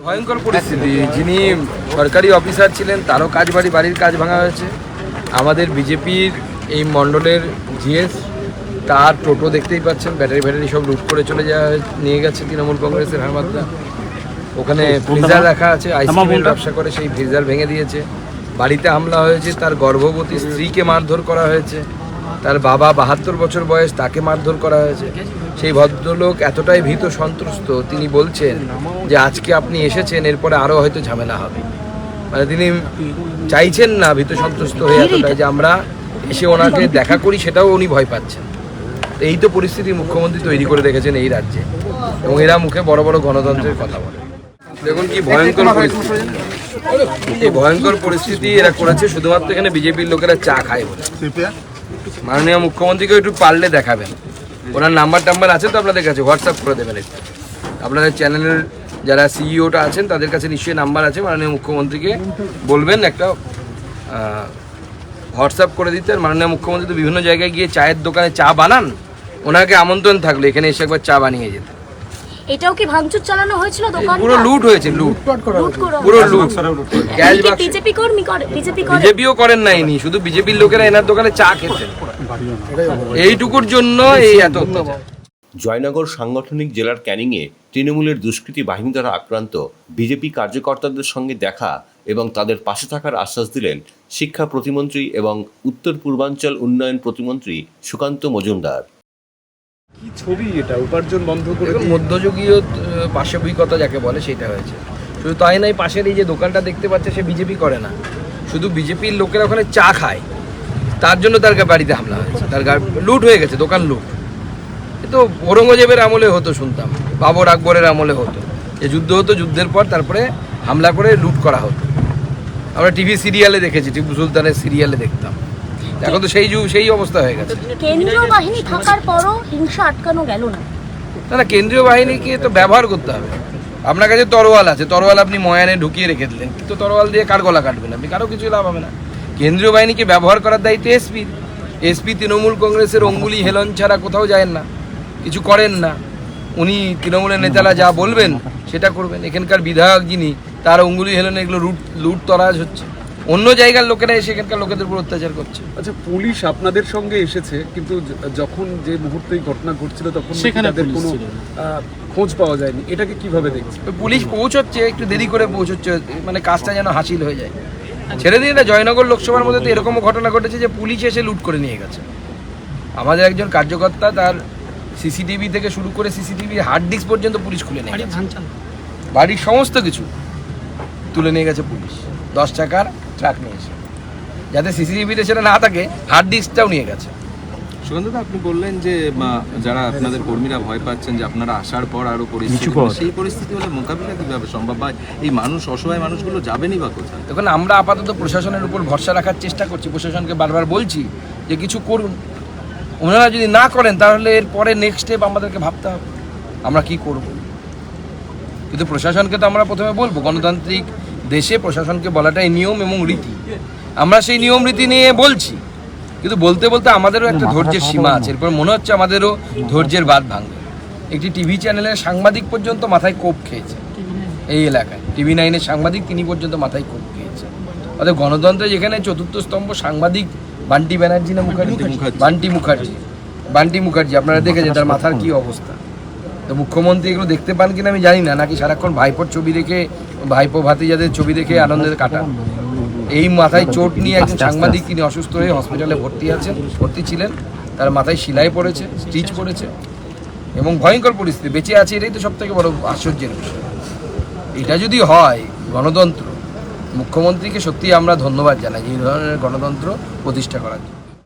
ভয়ঙ্কর পরিস্থিতি। যিনি সরকারি অফিসার ছিলেন তারও কাজ বাড়ি বাড়ির কাজ ভাঙা হয়েছে। আমাদের বিজেপির এই মণ্ডলের জিএস তার টোটো দেখতেই পাচ্ছেন ব্যাটারি ব্যাটারি সব লুট করে চলে যাওয়া হয়ে- নিয়ে গেছে তৃণমূল কংগ্রেসের হারমাত্রা ওখানে ফ্রিজার রাখা আছে আইসক্রিমের ব্যবসা করে সেই ফ্রিজার ভেঙে দিয়েছে। বাড়িতে হামলা হয়েছে তার গর্ভবতী স্ত্রীকে মারধর করা হয়েছে। তার বাবা বাহাত্তর বছর বয়স তাকে মারধর করা হয়েছে। সেই ভদ্রলোক এতটাই ভীত সন্ত্রস্ত তিনি বলছেন যে আজকে আপনি এসেছেন এরপরে আরও হয়তো ঝামেলা হবে। মানে তিনি চাইছেন না ভীত সন্ত্রস্ত হয়ে এতটাই যে আমরা এসে ওনাকে দেখা করি সেটাও উনি ভয় পাচ্ছেন। এই তো পরিস্থিতি মুখ্যমন্ত্রী তৈরি করে রেখেছেন এই রাজ্যে। এবং এরা মুখে বড় বড় গণতন্ত্রের কথা বলে। দেখুন কি ভয়ঙ্কর পরিস্থিতি। এই ভয়ঙ্কর পরিস্থিতি এরা করেছে শুধুমাত্র এখানে বিজেপির লোকেরা চা খায় বলে। মাননীয় মুখ্যমন্ত্রীকে একটু পারলে দেখাবেন। ওনার নাম্বার টাম্বার আছে তো আপনাদের কাছে হোয়াটসঅ্যাপ করে দেবেন আপনাদের চ্যানেলের যারা সিইওটা আছেন, তাদের কাছে নিশ্চয়ই নাম্বার আছে, মাননীয় মুখ্যমন্ত্রীকে বলবেন একটা হোয়াটসঅ্যাপ করে দিতে। আর মাননীয় মুখ্যমন্ত্রী তো বিভিন্ন জায়গায় গিয়ে চায়ের দোকানে চা বানান, ওনাকে আমন্ত্রণ থাকলে, এখানে এসে একবার চা বানিয়ে যেতে। এটাও কি ভাঙচুর চালানো হয়েছিল দোকান পুরো লুট হয়েছে লুট। লুট করা পুরো লুট। ক্যাশ বাক্স। বিজেপি কর্মী করে বিজেপি করে? বিজেপিও করেন নাইনি শুধু বিজেপির লোকেরা এনার দোকানে চা খেতেন এইটুকুর জন্য এই এত জয়নগর সাংগঠনিক জেলার ক্যানিংয়ে তৃণমূলের দুষ্কৃতী বাহিনী দ্বারা আক্রান্ত বিজেপি কার্যকর্তাদের সঙ্গে দেখা এবং তাদের পাশে থাকার আশ্বাস দিলেন শিক্ষা প্রতিমন্ত্রী এবং উত্তর পূর্বাঞ্চল উন্নয়ন প্রতিমন্ত্রী সুকান্ত মজুমদার। ছবি এটা উপার্জন বন্ধ করে মধ্যযুগীয় পাশবিকতা যাকে বলে সেটা হয়েছে। শুধু তাই নাই পাশের এই যে দোকানটা দেখতে পাচ্ছে সে বিজেপি করে না। শুধু বিজেপির লোকেরা ওখানে চা খায়। তার জন্য তার বাড়িতে হামলা হয়েছে। তার লুট হয়ে গেছে দোকান লুট। এ তো ঔরঙ্গজেবের আমলে হতো শুনতাম বাবর আকবরের আমলে হতো। যে যুদ্ধ হতো যুদ্ধের পর তারপরে হামলা করে লুট করা হতো। আমরা টিভি সিরিয়ালে দেখেছি টিপু সুলতানের সিরিয়ালে দেখতাম। এখন তো সেই যুগ সেই অবস্থা হয়ে গেছে। কেন্দ্রীয় বাহিনী থাকার পরও হিংসা আটকানো গেল না। না না কেন্দ্রীয় বাহিনীকে তো ব্যবহার করতে হবে। আপনার কাছে তরোয়াল আছে তরোয়াল আপনি ময়ানে ঢুকিয়ে রেখে দিলেন। কিন্তু তরোয়াল দিয়ে কার গলা কাটবেন আপনি কারও কিছু লাভ হবে না। কেন্দ্রীয় বাহিনীকে ব্যবহার করার দায়িত্ব এসপি। এসপি তৃণমূল কংগ্রেসের অঙ্গুলি হেলন ছাড়া কোথাও যায় না। কিছু করেন না। উনি তৃণমূলের নেতারা যা বলবেন সেটা করবেন। এখানকার বিধায়ক যিনি তার অঙ্গুলি হেলনে এগুলো লুট লুট তরাজ হচ্ছে। অন্য জায়গার লোকেরা এসে এখানকার লোকেদের উপর অত্যাচার করছে। আচ্ছা পুলিশ আপনাদের সঙ্গে এসেছে কিন্তু যখন যে মুহূর্তে এই ঘটনা ঘটছিল তখন সেখানে তাদের কোনো খোঁজ পাওয়া যায়নি? এটাকে কীভাবে দেখছে পুলিশ পৌঁছচ্ছে একটু দেরি করে পৌঁছচ্ছে মানে কাজটা যেন হাসিল হয়ে যায়। ছেড়ে দিন না জয়নগর লোকসভার মধ্যে তো এরকমও ঘটনা ঘটেছে যে পুলিশ এসে লুট করে নিয়ে গেছে। আমাদের একজন কার্যকর্তা তার সিসিটিভি থেকে শুরু করে সিসিটিভি হার্ড ডিস্ক পর্যন্ত পুলিশ খুলে নিয়ে গেছে। বাড়ির সমস্ত কিছু তুলে নিয়ে গেছে পুলিশ। দশ টাকার ট্রাক নিয়ে এসে যাতে সিসিটিভিতে সেটা না থাকে হার্ড ডিস্কটাও নিয়ে গেছে। সুগন্ধদা আপনি বললেন যে যারা আপনাদের কর্মীরা ভয় পাচ্ছেন যে আপনারা আসার পর আরও পরিস্থিতি সেই পরিস্থিতি হলে মোকাবিলা কীভাবে সম্ভব? বা এই মানুষ অসহায় মানুষগুলো যাবেনই বা কোথায়? দেখুন আমরা আপাতত প্রশাসনের উপর ভরসা রাখার চেষ্টা করছি। প্রশাসনকে বারবার বলছি যে কিছু করুন। ওনারা যদি না করেন তাহলে এর পরে নেক্সট স্টেপ আমাদেরকে ভাবতে হবে। আমরা কি করব? কিন্তু প্রশাসনকে তো আমরা প্রথমে বলব গণতান্ত্রিক দেশে প্রশাসনকে বলাটাই নিয়ম এবং রীতি। আমরা সেই নিয়ম রীতি নিয়ে বলছি। কিন্তু বলতে বলতে আমাদেরও একটা ধৈর্যের সীমা আছে। এরপর মনে হচ্ছে আমাদেরও ধৈর্যের বাদ ভাঙবে। একটি টিভি চ্যানেলের সাংবাদিক পর্যন্ত মাথায় কোপ খেয়েছে। এই এলাকায় টিভি নাইনের সাংবাদিক তিনি পর্যন্ত মাথায় কোপ খেয়েছে। অর্থাৎ গণতন্ত্রে যেখানে চতুর্থ স্তম্ভ সাংবাদিক বান্টি ব্যানার্জি না মুখার্জি? মুখার্জি। বান্টি মুখার্জি। বান্টি মুখার্জি আপনারা দেখেছেন তার মাথার কি অবস্থা। তো মুখ্যমন্ত্রী এগুলো দেখতে পান কিনা আমি জানি না নাকি সারাক্ষণ ভাইপোর ছবি দেখে ভাইপো ভাতিজাদের ছবি দেখে আনন্দের কাটা। এই মাথায় চোট নিয়ে একজন সাংবাদিক তিনি অসুস্থ হয়ে হসপিটালে ভর্তি আছেন, ভর্তি ছিলেন। তার মাথায় সেলাই পড়েছে স্টিচ পড়েছে এবং ভয়ঙ্কর পরিস্থিতি, বেঁচে আছে এটাই তো সব থেকে বড় আশ্চর্যের বিষয়। এটা যদি হয় গণতন্ত্র, মুখ্যমন্ত্রীকে সত্যি আমরা ধন্যবাদ জানাই এই ধরনের গণতন্ত্র প্রতিষ্ঠা করার জন্য।